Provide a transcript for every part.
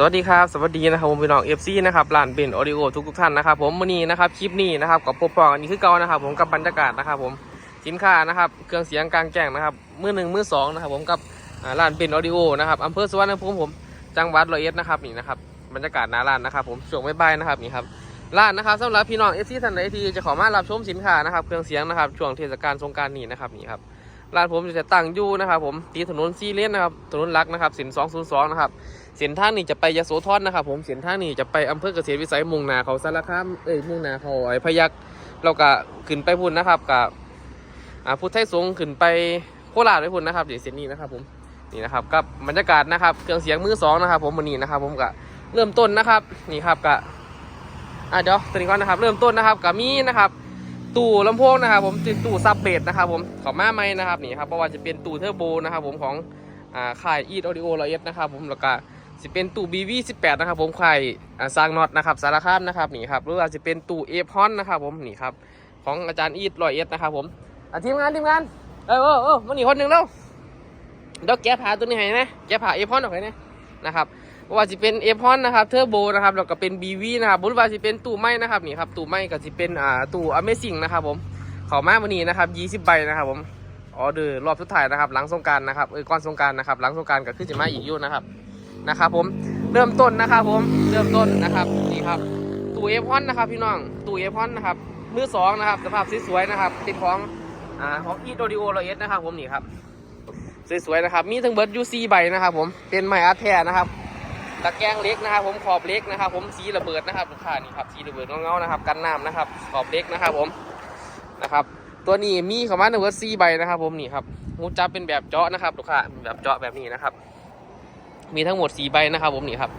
สวัสดีครับสวัสดีนะครับผมพี่น้องเอฟซีนะครับร้านเบนออดิโอทุกทุกท่านนะครับผมวันนี้นะครับคลิปนี้นะครับกับพบปองอันนี้คือเก่านะครับ ผมกับบรรยากาศนะครับ ผมสินค้านะครับเครื่องเสียงกลางแจ้งนะครับมือหนึ่งมือสองนะครับ ผมกับร้านเบนออดิโอนะครับอำเภอสวรรณภูมิผมจังหวัดร้อยเอ็ดนะครับนี่นะครับบรรยากาศหน้าร้านนะครับ ผมช่วงบ่ายๆนะครับนี่ครับร้านนะครับสำหรับพี่น้องเอฟซีท่านใดที่จะขอมารับชมสินค้านะครับเครื่องเสียงนะครับช่วงเทศกาลสงการนี้นะครับนี่ครับร้านผมจะตั้งอยู่นะครับ ผมตีถนนซีเลนนะครับถนนลักนะครับสิน202นะครับ เส้นทางนี้จะไปยโสธรนะครับผมเส้นทางนี้จะไปอำเภอเกษตรวิสัยมุ่งนาเขาสารคามเอ้ยมุ่งนาเขาไอ้พยักเราก็ขึ้นไปพุ่นนะครับกับพุทธไทยสงขึ้นไปโคราชไปพุ่นนะครับเดี๋ยวเส้นนี้นะครับผมนี่นะครับกับบรรยากาศนะครับเครื่องเสียงมือสองนะครับผมวันนี้นะครับ ผมก็เริ่มต้นนะครับนี่ครับก็อะเดี๋ยวตัวนี้ก่อนนะครับเริ่มต้นนะครับกับมีนะครับตู้ลำโพงนะครับผมเป็นตู้ซับเบสนะครับผมขอมาไหมนะครับนี่ครับเพราะว่าจะเป็นตู้เทอร์โบนะครับผมของอ่าค่ายอีดออดิโอร้อยเอ็ดนะครับผมแล้วก็ จะเป็นตู้ BV 18 นะครับผมค่ายอ่สร้างน็อตนะครับสารคามนะครับนี่ครับหรือว่าจะเป็นตู้เอพอนนะครับผมนี่ครับของอาจารย์อีดร้อยเอ็ดนะครับผมทีมงานทีมงานเออเออเออมันอีคนหนึ่งแล้วเดี๋ยวแกะผาตัวนี้ให้นะแกะผาเอพอนออกให้นะนะครับว่าจะเป็นเอพอนนะครับเทอร์โบนะครับแล้วก็เป็น BV นะครับบุญว่าจะเป็นตู้ไม้นะครับนี่ครับตู้ไม้ก็จะเป็นอ่าตู้ Amazing นะครับผมขามาวันนี้นะครับ20ใบนะครับผมออเดอร์รอบสุดท้ายนะครับ หลังสงการนะครับเออก่อนสงการนะครับหลังสงกรารก็ขึ้นจะมาอีกยู่นะครับ นะครับผมเริ่มต้นนะครับผมเริ่มต้นนะครับนี่ครับตู้เอฟอนนะครับพี่น้องตู้เอฟอนนะครับมือสองนะครับสภาพสวยๆนะครับ ติดของอ่าของอีโดดิโอโรเอสนะครับผมนี่ครับสวยๆนะครับมีทั้งเบิร์ดยูซีใบนะครับผมเป็นไม้อาร์แท้นะครับตะแกรงเล็กนะครับ ผมขอบเล็กนะครับผมสีระเบิดนะครับลูกค้านี่ครับสีระเบิดเงาๆนะครับกันน้ำนะครับขอบเล็กนะครับผมนะครับตัวนี้มีเข้ามาในเวอร์ซีใบนะครับ ผมนี่ครับหูจับเป็นแบบเจาะนะครับลูกค้าแบบเจาะแบบนี้นะครับ มีทั้งหมดสีใบนะครับผมนี่ครับ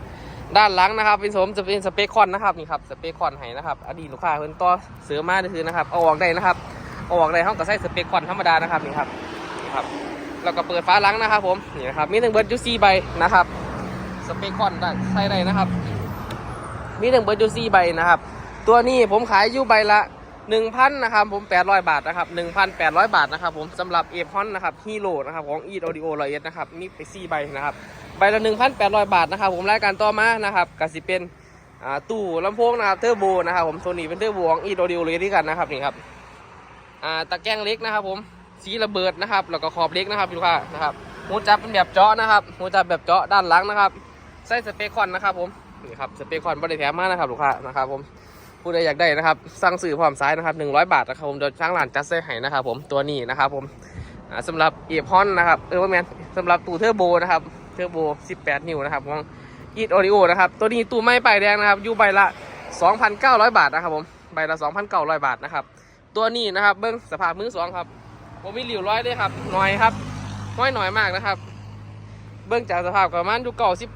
ด้านหลังนะครับเป็นสมจะเป็นสเปคคอนนะครับนี่ครับสเปคคอนให้นะครับอดีตลูกค้าเพิ่นต่อเสือมาคือนะครับเอาออกได้นะครับเอาออกได้ห้องก็ใส่สเปคคอนธรรมดานะครับนี่ครับนี่ครับแล้วก็เปิดฝาหลังนะครับผมนี่นะครับมีทั้งเบิร์ดยูซีใบนะครับสเปคคอนได้ใส่ได้นะครับ มีทั้งเบิร์ดยูซีใบนะครับ ตัวนี้ผมขายอยู่ใบละ 1,000นะครับผม 800 บาทนะครับ 1,800 บาทนะครับผมสำหรับเอฟอนนะครับฮีโร่นะครับของอีดออดิโอรอยเอสนะครับมีไป4ใบนะครับใบละ 1,800 บาทนะครับผมรายการต่อมานะครับก็สิเป็นตู้ลำโพงนะครับเทอร์โบนะครับผมตัวนี้เป็นเทอร์โบของอีดออดิโอรอยเอสที่กันนะครับนี่ครับอ่าตะแกรงเล็กนะครับผมสีระเบิดนะครับแล้วก็ขอบเล็กนะครับลูกค้านะครับหูจับเป็นแบบเจาะนะครับหูจับแบบเจาะด้านหลังนะครับใส่สเปคคอนนะครับผมนี่ครับสเปคคอนบริแถมมานะครับลูกค้านะครับผม ผู้ใดอยากได้นะครับ สั่งซื้อพร้อมซ้ายนะครับ100 บาทนะครับผมโดยทางร้านจัดเซ่ให้นะครับผมตัวนี้นะครับผมอ่าสำหรับเอพอนนะครับเออว่าแมนสำหรับตู้เทอร์โบนะครับเทอร์โบ 18 นิ้วนะครับของอีทออริโอนะครับตัวนี้ตู้ไม้ป้ายแดงนะครับอยู่ใบละ 2,900 บาทนะครับผมใบละ 2,900 บาทนะครับตัวนี้นะครับเบิ้งสภาพมือสองครับผมมีหลิวร้อยด้วยครับหน่อยครับน้อยหน่อยมากนะครับ เบิ้งจากสภาพประมาณอยู่เก้าสิบ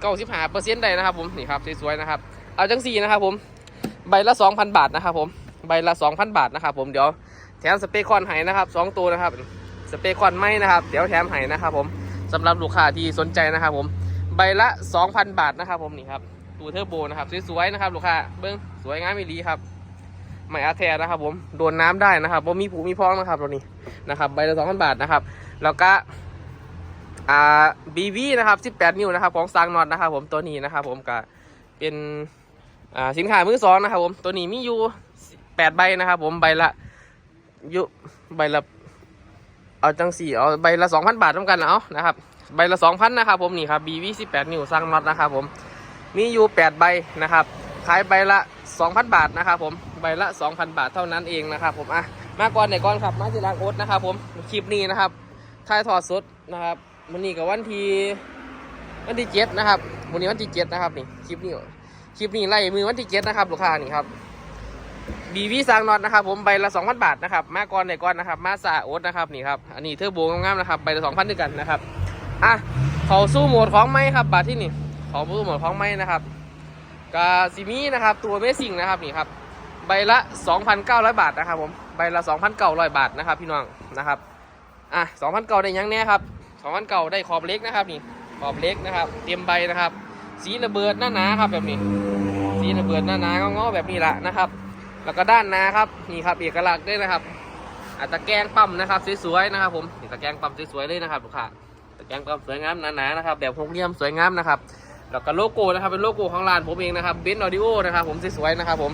เก้าสิบห้าเปอร์เซ็นต์ได้นะครับผมนี่ครับสวยๆนะครับเอาจังสี่นะครับผม ใบละ 2,000 บาทนะครับผมใบละ 2,000 บาทนะครับผมเดี๋ยวแถมสเปรย์คอนไห้นะครับสองตัวนะครับสเปรย์คอนไม้นะครับเดี๋ยวแถมไห้นะครับผมสำหรับลูกค้าที่สนใจนะครับผมใบละ 2,000 บาทนะครับผมนี่ครับตูเทอร์โบนะครับสวยๆนะครับลูกค้าเบิ้งสวยงามมีลีครับไม่อาแทนะครับผมโดนน้ำได้นะครับว่ามีผูมีพองนะครับตัวนี้นะครับใบละ 2,000 บาทนะครับแล้วก็อ่าบีวีนะครับ 18 นิ้วนะครับของซังนอตนะครับผมตัวนี้นะครับผมก็เป็น อ่าสินค้ามือสองนะครับผมตัวนี้มีอยู่แปดใบนะครับผมใบละยูใบละเอาจังสี่เอาใบละสองพันบาทต้องกันเอานะครับใบละสองพันนะครับผมนี่ครับ BV สิบแปดนิ้วสร้างน็อตนะครับผมมีอยู่แปดใบนะครับขายใบละสองพันบาทนะครับผมใบละสองพันบาทเท่านั้นเองนะครับผมอะมาก่อนไหนก่อนครับมาที่ร้านโอ๊ตนะครับผมคลิปนี้นะครับถ่ายทอดสดนะครับวันนี้กับวันที่วันที่เจ็ดนะครับวันนี้วันที่เจ็ดนะครับนี่คลิปนี้ คลิปนี้ไล่มือวันที่เจ็ดนะครับลูกค้านี่ครับบีวีสางน็อตนะครับผมใบละ2,000บาทนะครับมาก่อนไหนก่อนนะครับมาซาโอ๊ตนะครับนี่ครับอันนี้เทอร์โบงามๆนะครับใบละ2,000ด้วยกันนะครับอะเขาสู้โหมดของไม้ครับบาทที่นี่เขาสู้โหมดของไม้นะครับกาซิมีนะครับตัวเมซิงนะครับนี่ครับใบละ 2,900 บาทนะครับผมใบละ 2,900 บาทนะครับพี่น้องนะครับอะ2,900ได้ยังแน่ครับ2,900ได้ขอบเล็กนะครับนี่ขอบเล็กนะครับ เตรียมใบนะครับ สีระเบิดหน้าหนาครับแบบนี้ สีระเบิดหน้าหนาเงาๆแบบนี้ละนะครับ แล้วก็ด้านหนาครับนี่ครับเอกลักษณ์ด้วยนะครับอะตะแกงปั๊มนะครับสวยๆนะครับผมตะแกงปั๊มสวยๆเลยนะครับลูกค้าตะแกงปั๊มสวยงามหนาๆนะครับแบบหกเหลี่ยมสวยงามนะครับแล้วก็โลโก้นะครับเป็นโลโก้ของร้านผมเองนะครับเบนซ์ออดิโอนะครับผมสวยๆนะครับผม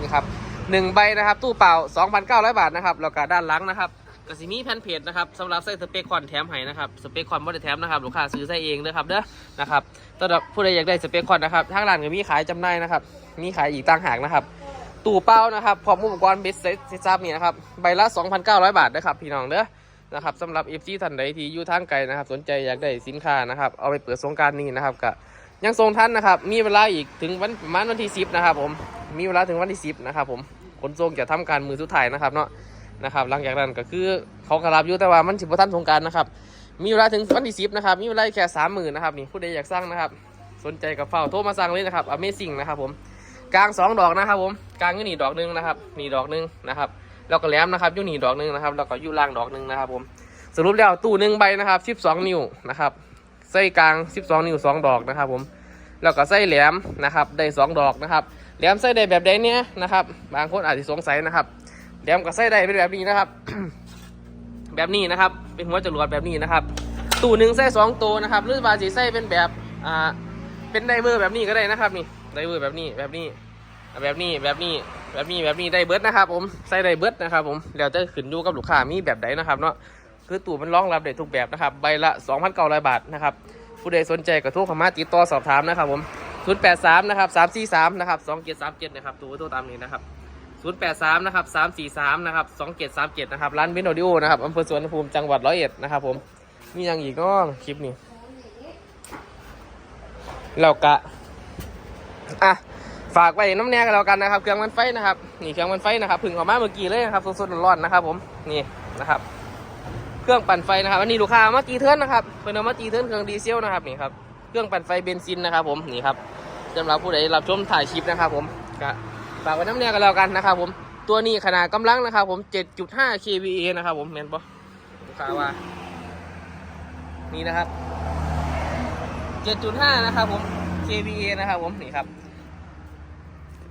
นี่ครับหนึ่งใบนะครับตู้เปล่า 2,900 บาทนะครับแล้วก็ด้านหลังนะครับ กสิมีแผ่นเพจนะครับสำหรับใส่สเปคคอนแถมให้นะครับสเปคคอนบ่ได้แถมนะครับลูกค้าซื้อใส่เองเด้อครับเด้อนะครับสำหรับผู้ใดอยากได้สเปคคอนนะครับทางร้านก็มีขายจำหน่ายนะครับมีขายอีกต่างหากนะครับตู้เป้านะครับพร้อมอุปกรณ์เบสเซ็ตซซับนี่นะครับใบละ 2,900 บาทนะครับพี่น้องเด้อนะครับสำหรับ f อฟท่านใดที่อยู่ทางไกลนะครับ สนใจอยากได้สินค้านะครับเอาไปเปิดสงการนี้นะครับก็ยังทรงท่านนะครับมีเวลาอีกถึงวันประมาณวันที่ 10 นะครับผมมีเวลาถึงวันที่ 10 นะครับผมขนส่งจะทำการมือสุดท้ายนะครับเนาะ นะครับหลังจากนั้นก็คือเขากระลับอยู่แต่ว่ามันสิบท่านสงการนะครับมีเวลาถึงวันที่10นะครับมีเวลาแค่สามหมื่นนะครับนี่ผู้ใดอยากสร้างนะครับ สนใจกับเฝ้าโทรมาสั่งเลยนะครับ Amazing นะครับผมกลางสองดอกนะครับผมกลางก็นี่ดอกหนึงนะครับหนีดอกหนึงนะครับแล้วก็แหลมนะครับอยู่นี่ดอกหนึงนะครับแล้วก็อยู่ล่างดอกหนึงนะครับผมสรุปแล้วตู้หนึ่งใบนะครับ 12 นิ้วนะครับไส้กลาง 12 นิ้ว 2 ดอกนะครับผมแล้วก็ไส้แหลมนะครับได้ 2 ดอกนะครับแหลมไส้ได้แบบใดเนี่ยนะครับบางคนอาจจะสงสัยนะครับ แหลมกับไส้ได้เป็นแบบนี้นะครับ แบบนี้นะครับ เป็นหัวจรวดแบบนี้นะครับ ตู้หนึ่งไส้สองตัวนะครับหรือบาสีไส้เป็นแบบอ่าเป็นไดเวอร์แบบนี้ก็ได้นะครับนี่ไดเวอร์แบบนี้แบบนี้แบบนี้แบบนี้แบบนี้แบบนี้ได้เบิร์ดนะครับ ผมใส่ได้เบิร์ดนะครับ ผมแล้วจะขึ้นอยู่กับลูกค้ามีแบบใดนะครับเนาะคือตู้มันรองรับได้ทุกแบบนะครับใบละ 2,900 บาทนะครับผู้ใดสนใจก็โทรเข้ามาติดต่อสอบถามนะครับผม083นะครับ343นะครับ2737นะครับตู้โทรตามนี้นะครับ 083 นะครับ 343 นะครับ 2737 นะครับ ร้านเบนโอดิโอนะครับอำเภอสวนภูมิจังหวัดร้อยเอ็ดนะครับผม มีอย่างอีกเนาะคลิปนี้แล้วกะ อะ ฝากไว้น้ำแน่กันแล้วกันนะครับ เครื่องมันไฟนะครับ นี่เครื่องมันไฟนะครับ พึ่งออกมาเมื่อกี้เลยนะครับ สดๆร้อนๆนะครับ ผม นี่นะครับ เครื่องปั่นไฟนะครับ อันนี้ลูกค้ามาจีเทิร์นนะครับ เพิ่นเอามาจีเทิร์นเครื่องดีเซลนะครับนี่ครับ เครื่องปั่นไฟเบนซินนะครับ ผม นี่ครับสำหรับผู้ใดรับชมถ่ายคลิปนะครับ ผมก็ ฝากไว้น้ำแน่กันแล้วกันนะครับผมตัวนี้ขนาดกำลังนะครับผม 7.5 kVA นะครับผมเห็นปะลูกค้าว่า นี่นะครับ 7.5 นะครับผม kVA นะครับผมนี่ครับ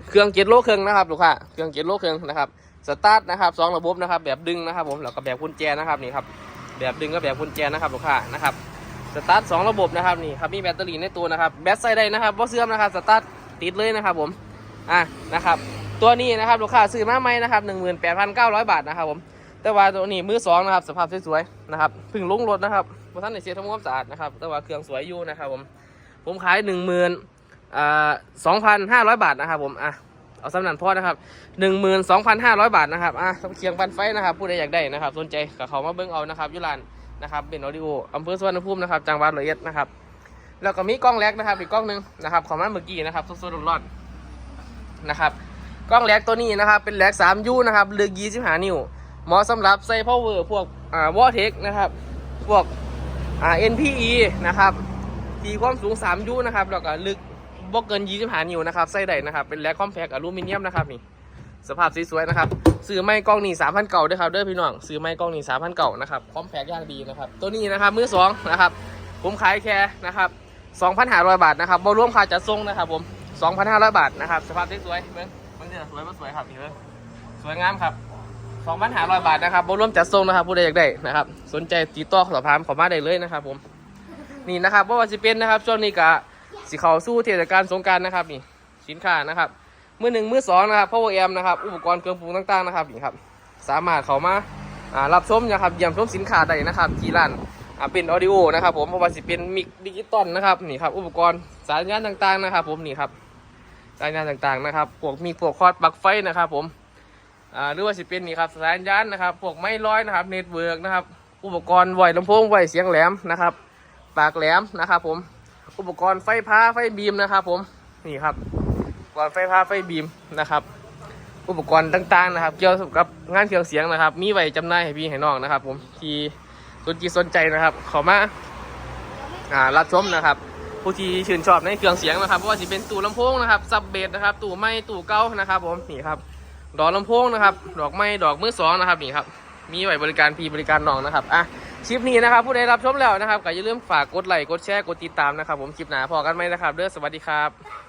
เครื่องเจ็ดโลเครื่องนะครับลูกค้าเครื่องเจ็ดโลเครื่องนะครับสตาร์ทนะครับสองระบบนะครับ แบบดึงนะครับผมแล้วก็แบบกุญแจนะครับนี่ครับแบบดึงก็แบบกุญแจนะครับลูกค้านะครับสตาร์ทสองระบบนะครับนี่ครับมีแบตเตอรี่ในตัวนะครับแบตใส่ได้นะครับบ่เสื่อมนะครับสตาร์ทติดเลยนะครับผม อะนะครับตัวนี้นะครับลูกค้าซื้อมาใหมนะครับหนึ่งหมื่นแปดพันเก้าร้อยบาทนะครับผมแต่ว่าตัวนี้มือสองนะครับสภาพสวยๆนะครับพึ่งลงรถนะครับเพระท่านในเสียทำความสะอาดนะครับแต่ว่าเครื่องสวยอยู่นะครับผมผมขายหนึ่งหมื่นอ่าสองพันห้าร้อยบาทนะครับผมอะเอาสำนันพ่อนะครับหนึ่งหมื่นสองพันห้าร้อยบาทนะครับอะเคียงปันไฟนะครับผู้ใดอยากได้นะครับสนใจกับเขามาเบิ้งเอานะครับยุรานนะครับเป็นออดิโออำเภอสวรรณภูมินะครับจังหวัดร้อยเอ็ดนะครับแล้วก็มีกล้องแลกนะครับอีกกล้องหนึ่งนะครับของมาเมื่อกี้นะครับสดๆร้อนๆ นะครับกล้องแลกตัวนี้นะครับเป็นแลก3ยูนะครับลึก25 นิ้วเหมาะสำหรับใส่พาวเวอร์พวกอ่าวอเทคนะครับพวกอ่า NPE นะครับที่ความสูง3ยูนะครับแล้วก็ลึกบ่เกิน 25 นิ้วนะครับใส่ได้นะครับเป็นแลกคอมแพคอลูมิเนียมนะครับนี่สภาพสวยๆนะครับซื้อไม้กล้องนี่3,000เก่าด้วยครับเด้อพี่น้องซื้อไม้กล้องนี่3,000เก่านะครับคอมแพคอย่างดีนะครับตัวนี้นะครับมือสองนะครับผมขายแค่นะครับ2,500บาทนะครับบ่รวมค่าจัดส่งนะครับผม 2,500 บาทนะครับ สภาพสวยๆเบิ่งมันจะสวยบ่สวยครับนี่เบิ่งสวยงามครับ2,500 บาทนะครับบ่รวมจัดส่งนะครับผู้ใดอยากได้นะครับ สนใจติดต่อสอบถามเขอมาได้เลยนะครับ ผม นี่นะครับบ่ว่าสิเป็นนะครับ ช่วงนี้ก็สิเขาสู้เทศกาลสงการนะครับนี่ สินค้านะครับ มือหนึ่งมือสองนะครับ power amp นะครับอุปกรณ์เครื่องปรุงต่างๆนะครับนี่ครับ สามารถเขามาอ่ารับชมนะครับเยี่ยมชมสินค้าได้นะครับที่ร้านอ่าเป็นออดิโอนะครับผมเพราะว่าสิเป็นมิกดิจิตอลนะครับนี่ครับอุปกรณ์สายงานต่างๆนะครับ ผมนี่ครับ สายงานต่างๆนะครับพวกมีพวกคอร์ดปลั๊กไฟนะครับ ผมอ่าหรือว่าสิเป็นนี่ครับสายยานนะครับ พวกไม้ร้อยนะครับเน็ตเวิร์กนะครับ อุปกรณ์ไหวลำโพงไหวเสียงแหลมนะครับ ปากแหลมนะครับ ผม อุปกรณ์ไฟฟ้าไฟบีมนะครับ ผมนี่ครับอุปกรณ์ไฟฟ้าไฟบีมนะครับ อุปกรณ์ต่างๆนะครับ เกี่ยวกับงานเครื่องเสียงนะครับ มีไว้จำหน่ายให้พี่ให้น้องนะครับ ผมที่สนใจสนใจนะครับขอมาอ่ารับชมนะครับ ผู้ที่ชื่นชอบในเครื่องเสียงนะครับเพราะว่าจะเป็นตู้ลำโพงนะครับซับเบสนะครับตู้ไม้ตู้เก้านะครับผมนี่ครับดอกลำโพงนะครับ ดอกไม้ดอกมือสองนะครับนี่ครับมีไว้บริการพี่บริการน้องนะครับอะคลิปนี้นะครับผู้ใดรับชมแล้วนะครับก็อย่าลืมฝากกดไลค์กดแชร์กดติดตามนะครับ ผมคลิปหน้าพอกันไหมนะครับเด้อสวัสดีครับ